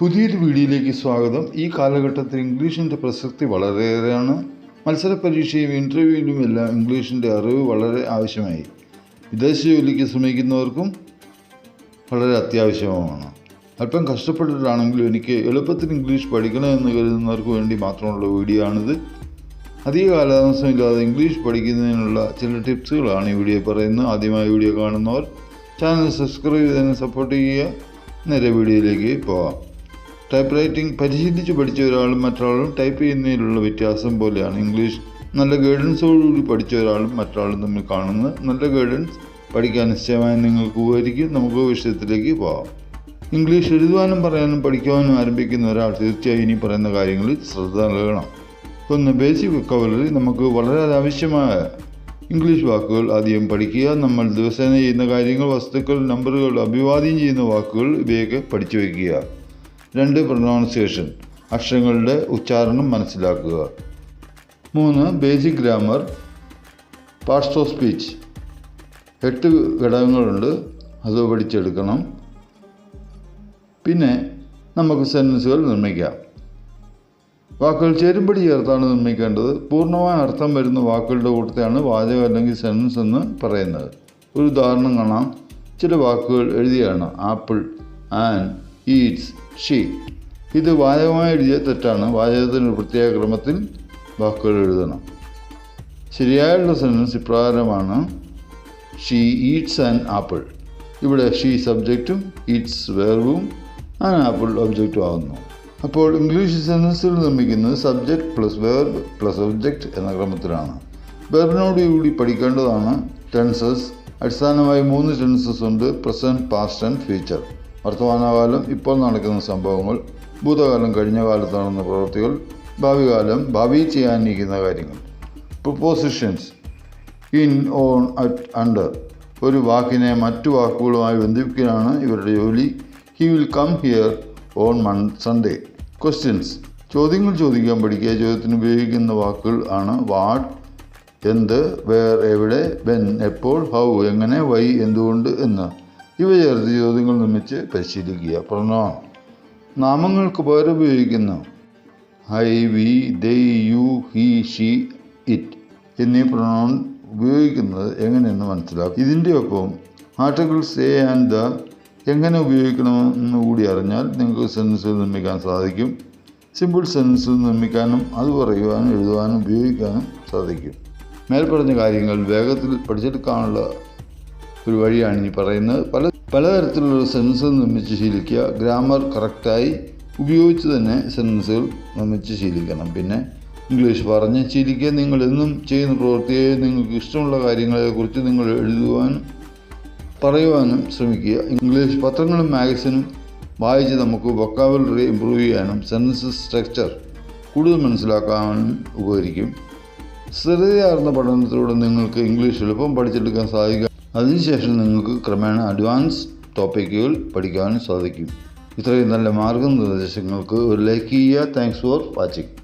പുതിയൊരു വീഡിയോയിലേക്ക് സ്വാഗതം. ഈ കാലഘട്ടത്തിൽ ഇംഗ്ലീഷിന്റെ പ്രസക്തി വളരെയേറെയാണ്. മത്സര പരീക്ഷയും ഇന്റർവ്യൂവിലും എല്ലാം ഇംഗ്ലീഷിന്റെ അറിവ് വളരെ ആവശ്യമായി. വിദേശ ജോലിക്ക് ശ്രമിക്കുന്നവർക്കും വളരെ അത്യാവശ്യമാണ്. അല്പം കഷ്ടപ്പെട്ടിട്ടാണെങ്കിലും എനിക്ക് എളുപ്പത്തിൽ ഇംഗ്ലീഷ് പഠിക്കണമെന്ന് കരുതുന്നവർക്ക് വേണ്ടി മാത്രമുള്ള വീഡിയോ ആണിത് അധിക കാലതാമസമില്ലാതെ ഇംഗ്ലീഷ് പഠിക്കുന്നതിനുള്ള ചില ടിപ്സുകളാണ് ഈ വീഡിയോ പറയുന്നത്. ആദ്യമായി വീഡിയോ കാണുന്നവർ ചാനൽ സബ്സ്ക്രൈബ് ചെയ്തതിന് സപ്പോർട്ട് ചെയ്യുക. നേരെ വീഡിയോയിലേക്ക് പോകാം ടൈപ്പ് റൈറ്റിംഗ് പരിശീലിച്ച് പഠിച്ച ഒരാളും മറ്റൊരാളും ടൈപ്പ് ചെയ്യുന്നതിലുള്ള വ്യത്യാസം പോലെയാണ് ഇംഗ്ലീഷ് നല്ല ഗൈഡൻസോടുകൂടി പഠിച്ച ഒരാളും മറ്റൊരാളും തമ്മിൽ കാണുന്നത് നല്ല ഗൈഡൻസ് പഠിക്കാൻ നിശ്ചയമായും നിങ്ങൾക്ക് ഉപകരിക്കും നമുക്ക് വിഷയത്തിലേക്ക് പോകാം ഇംഗ്ലീഷ് എഴുതുവാനും പറയാനും പഠിക്കുവാനും ആരംഭിക്കുന്ന ഒരാൾ തീർച്ചയായും ഇനി പറയുന്ന കാര്യങ്ങളിൽ ശ്രദ്ധ നൽകണം. ഒന്ന് ബേസിക് വെക്കവലറി നമുക്ക് വളരെ ആവശ്യമായ ഇംഗ്ലീഷ് വാക്കുകൾ ആദ്യം പഠിക്കുക. നമ്മൾ ദിവസേന ചെയ്യുന്ന കാര്യങ്ങൾ വസ്തുക്കൾ നമ്പറുകൾ അഭിവാദ്യം ചെയ്യുന്ന വാക്കുകൾ ഇവയൊക്കെ പഠിച്ചു വയ്ക്കുക. രണ്ട് പ്രൊനൗൺസിയേഷൻ അക്ഷരങ്ങളുടെ ഉച്ചാരണം മനസ്സിലാക്കുക. മൂന്ന് basic grammar parts of speech എട്ട് ഘടകങ്ങളുണ്ട് അത് പഠിച്ചെടുക്കണം. പിന്നെ നമുക്ക് സെന്റൻസുകൾ നിർമ്മിക്കാം. വാക്കുകൾ ചേരുംപടി ചേർത്താണ് നിർമ്മിക്കേണ്ടത്. പൂർണമായ അർത്ഥം വരുന്ന വാക്കുകളുടെ കൂട്ടത്തെയാണ് വാചകം അല്ലെങ്കിൽ സെന്റൻസ് എന്ന് പറയുന്നത്. ഒരു ഉദാഹരണം കാണാം. ചില വാക്കുകൾ എഴുതിയാണ്. Apple and eats she. ഇത് വാചകമായി എഴുതിയ തെറ്റാണ്. വാചകത്തിന് ഒരു പ്രത്യേക ക്രമത്തിൽ വാക്കുകൾ എഴുതണം. ശരിയായുള്ള സെന്റൻസ് ഇപ്രകാരമാണ് ഷീ ഈറ്റ്സ് ആൻ ആപ്പിൾ. ഇവിടെ ഷീ സബ്ജക്റ്റും ഈറ്റ്സ് വേർവും ആൻ ആപ്പിൾ ഒബ്ജക്റ്റും ആകുന്നു അപ്പോൾ ഇംഗ്ലീഷ് സെന്റൻസുകൾ നിർമ്മിക്കുന്നത് subject plus verb plus object എന്ന ക്രമത്തിലാണ്. വേർബിനോട് കൂടി പഠിക്കേണ്ടതാണ് ടെൻസസ്. അടിസ്ഥാനമായി മൂന്ന് ടെൻസസ് ഉണ്ട് പ്രസന്റ് പാസ്റ്റ് ആൻഡ് ഫ്യൂച്ചർ. വർത്തമാനകാലം ഇപ്പോൾ നടക്കുന്ന സംഭവങ്ങൾ ഭൂതകാലം കഴിഞ്ഞ കാലത്ത് നടന്ന പ്രവൃത്തികൾ ഭാവി കാലം ഭാവി ചെയ്യാനിരിക്കുന്ന കാര്യങ്ങൾ. Prepositions in on at under ഒരു വാക്കിനെ മറ്റു വാക്കുകളുമായി ബന്ധിപ്പിക്കാനാണ് ഇവരുടെ ജോലി. He will come here on mon Sunday questions ചോദ്യങ്ങൾ ചോദിക്കാൻ പഠിക്കുക. ചോദ്യത്തിന് ഉപയോഗിക്കുന്ന വാക്കുകൾ ആണ് വാട്ട് എന്ത് വേർ എവിടെ വെൻ എപ്പോൾ ഹൗ എങ്ങനെ വൈ എന്തുകൊണ്ട് എന്ന്. ഇവ ചേർത്ത് ചോദ്യങ്ങൾ നിർമ്മിച്ച് പരിശീലിക്കുക. പ്രണോൺ നാമങ്ങൾക്ക് പകരം I we they you he she it എന്നീ പ്രണോൺ ഉപയോഗിക്കുന്നത് എങ്ങനെയെന്ന് മനസ്സിലാക്കും. ഇതിന്റെ ഒപ്പം ആർട്ടിക്കിൾസ് എ ആൻഡ് ദ എങ്ങനെ ഉപയോഗിക്കണമെന്ന് കൂടി അറിഞ്ഞാൽ നിങ്ങൾക്ക് സെൻസുകൾ നിർമ്മിക്കാൻ സാധിക്കും. സിമ്പിൾ സെൻസ് നിർമ്മിക്കാനും അത് പറയുവാനും എഴുതുവാനും ഉപയോഗിക്കാനും സാധിക്കും. മേൽപ്പറഞ്ഞ കാര്യങ്ങൾ വേഗത്തിൽ പഠിച്ചെടുക്കാനുള്ള ഒരു വഴിയാണ് ഇനി പറയുന്നത്. പല പലതരത്തിലുള്ള സെൻസസ് നിർമ്മിച്ച് ശീലിക്കുക ഗ്രാമർ കറക്റ്റായി ഉപയോഗിച്ച് തന്നെ സെൻസസുകൾ നിർമ്മിച്ച് ശീലിക്കണം. പിന്നെ ഇംഗ്ലീഷ് പറഞ്ഞ് ശീലിക്കുക. നിങ്ങൾ എന്നും ചെയ്യുന്ന പ്രവൃത്തിയെ നിങ്ങൾക്ക് ഇഷ്ടമുള്ള കാര്യങ്ങളെക്കുറിച്ച് നിങ്ങൾ എഴുതുവാനും പറയുവാനും ശ്രമിക്കുക. ഇംഗ്ലീഷ് പത്രങ്ങളും മാഗസിനും വായിച്ച് നമുക്ക് വൊക്കാബുലറി ഇമ്പ്രൂവ് ചെയ്യാനും സെൻസസ് സ്ട്രക്ചർ കൂടുതൽ മനസ്സിലാക്കാനും ഉപകരിക്കും. സ്ഥിരതയാർന്ന പഠനത്തിലൂടെ നിങ്ങൾക്ക് ഇംഗ്ലീഷ് എളുപ്പം പഠിച്ചെടുക്കാൻ സാധിക്കും. അതിനുശേഷം നിങ്ങൾക്ക് ക്രമേണ അഡ്വാൻസ് ടോപ്പിക്കുകൾ പഠിക്കാനും സാധിക്കും. ഇത്രയും നല്ല മാർഗനിർദ്ദേശങ്ങൾക്ക് ഒരു ലൈക്ക് ചെയ്യുക. Thanks for watching